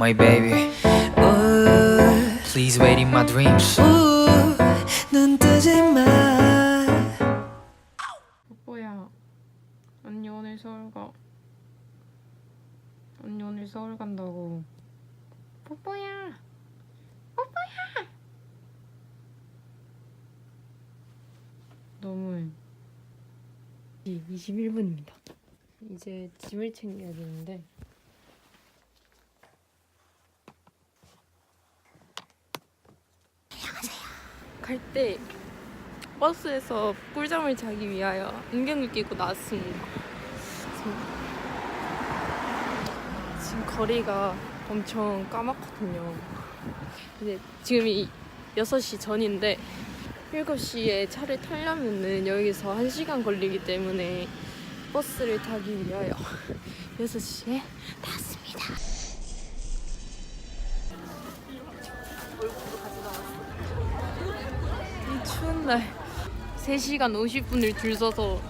my baby. Please wait in my dreams. 눈 뜨지 마. 뽀뽀야 언니 오늘 서울 가. 언니 오늘 서울 간다고. 뽀뽀야 뽀뽀야. 너무해 21분입니다. 이제 짐을 챙겨야 되는데 갈 때 버스에서 꿀잠을 자기 위하여 안경을 끼고 나왔습니다. 지금, 거리가 엄청 까맣거든요. 근데 지금이 6시 전인데 7시에 차를 타려면은 여기서 1시간 걸리기 때문에 버스를 타기 위하여 6시에 탔습 니다. 이 추운 날 3시간 50분을 줄 서서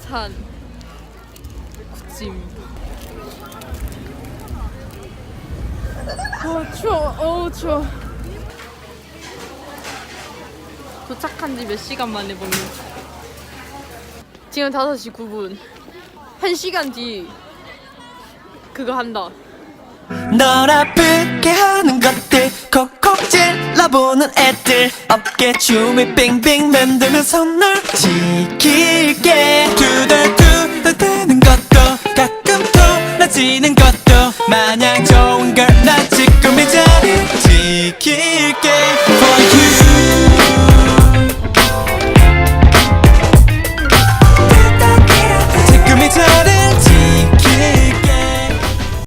산 구찌입니다. 어 추워, 어우 추워. 도착한 지 몇 시간 만에 먹는 지금 5시 9분. 1시간 뒤 그거 한다. 널 아프게 하는 것들 콕 콕 찔러보는 애들 어깨춤을 빙빙 만들면서 널 지킬게. 두들두들 대는 것도 가끔 돌아지는 것도 마냥 좋은 걸 나 지금 이 자리 지킬게